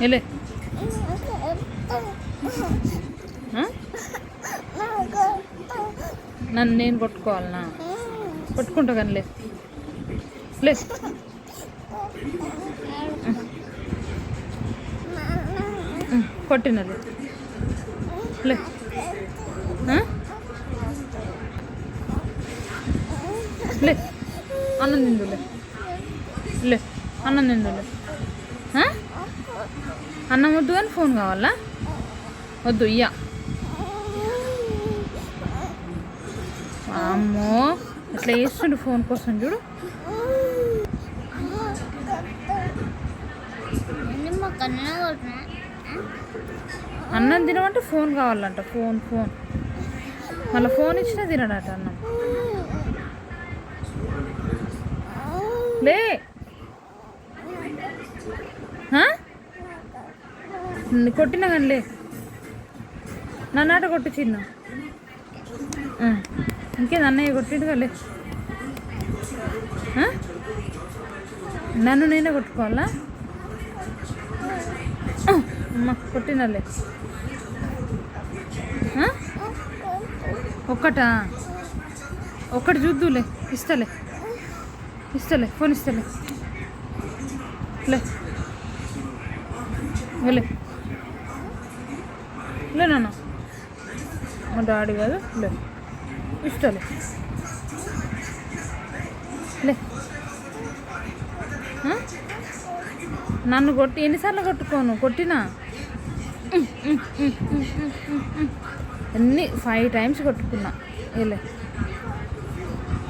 వెళ్ళే నన్ను నేను కొట్టుకోవాలనా? పట్టుకుంటా కానీ లే. లే. కొట్టినది లే. లే. అన్నం తిందులే లే. అన్నం తిందులే అన్నం వద్దు అని ఫోన్ కావాలా? వద్దు ఇయ్యా. అమ్మో ఇట్లా వేస్తుండు ఫోన్ కోసం చూడు. అన్నం తినమంటే ఫోన్ కావాలంట ఫోన్ ఫోన్. మళ్ళీ ఫోన్ ఇచ్చినా తినడట అన్నం లే ఆ? ని- కొట్టినా కానీ నన్ను నన్నాట కొట్టు చిన్న ఆ. ఇంకేది అన్నయ్య కొట్టిండు కానీ నన్ను నేనే కొట్టుకోవాలా? అమ్మ కొట్టినలే ఒక్కటా? ఒక్కటి చూద్దులే ఇస్తలే ఇస్తలే ఫోన్ ఇస్తలే లే. వెళ్ళే. లే మా డాడీ కాదు లే. ఇస్తలే లే. నన్ను కొట్టి ఎన్నిసార్లు కొట్టుకోను? కొట్టినా? అన్ని ఫైవ్ టైమ్స్ కొట్టుకున్నా. లే.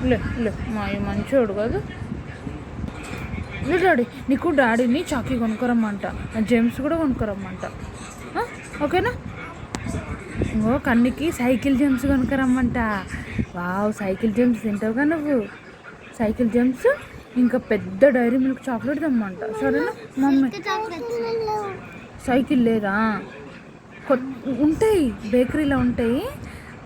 లే లే. మా మంచోడు కాదు. లే డాడీ నీకు డాడీని చాకీ కొనుక్కోరమ్మంట. జెమ్స్ కూడా కొనుక్కోరమ్మంట. ఓకేనా? ఇంకో కన్నికి సైకిల్ జెమ్స్ కొనుక్కరమ్మంట వావ్ సైకిల్ జెమ్స్ తింటావుగా నువ్వు. సైకిల్ జెమ్స్ ఇంకా పెద్ద డైరీ మిల్క్ చాక్లెట్ తెమ్మంట. సరేనా మమ్మీ? సైకిల్ లేదా? ఉంటాయి బేకరీలో ఉంటాయి.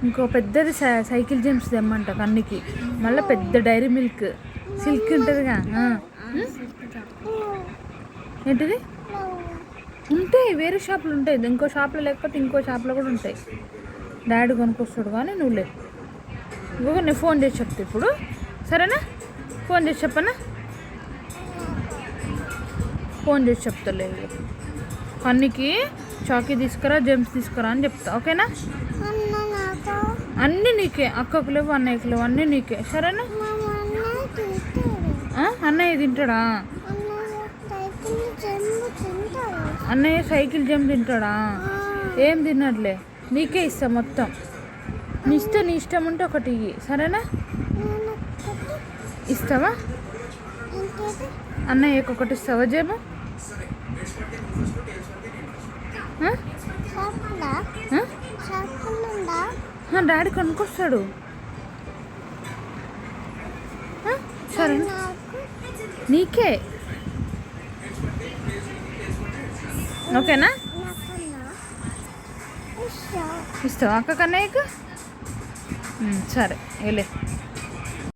ఇంకో పెద్దది సైకిల్ జెమ్స్ తెమ్మంట కన్నికి. మళ్ళీ పెద్ద డైరీ మిల్క్. సిల్క్ ఉంటుందిగా? ఏంటిది? ఉంటాయి వేరే షాపులు ఉంటాయి. ఇంకో షాప్లో లేకపోతే ఇంకో షాప్లో కూడా ఉంటాయి. డాడీ కొనుక్కొస్తాడు కానీ నువ్వు లే ఇంకొక నేను ఫోన్ చేసి చెప్తా ఇప్పుడు. సరేనా? ఫోన్ చేసి చెప్పనా? ఫోన్ చేసి చెప్తాలే. కన్నికి చాకీ తీసుకురా జెమ్స్ తీసుకురా అని చెప్తా. ఓకేనా? అన్నీ నీకే. అక్కకు లేవు అన్నయ్యకు లేవు అన్నీ నీకే. సరేనా? అన్నయ్య తింటాడా? అన్నయ్య సైకిల్ జంప్ తింటాడా? ఏం తినట్లే? నీకే ఇస్తా మొత్తం. నీ ఇష్టం నీ ఇష్టం ఉంటే ఒకటి ఇయ్యి. సరేనా? ఇస్తావా? అన్నయ్యకు ఒకటి ఇస్తావా జేబు? డాడీ కొనుక్కొస్తాడు. సరే నీకే? ఓకేనా? ఇస్తావా అక్క కన్నయ్యకు సరే వెళ్ళే.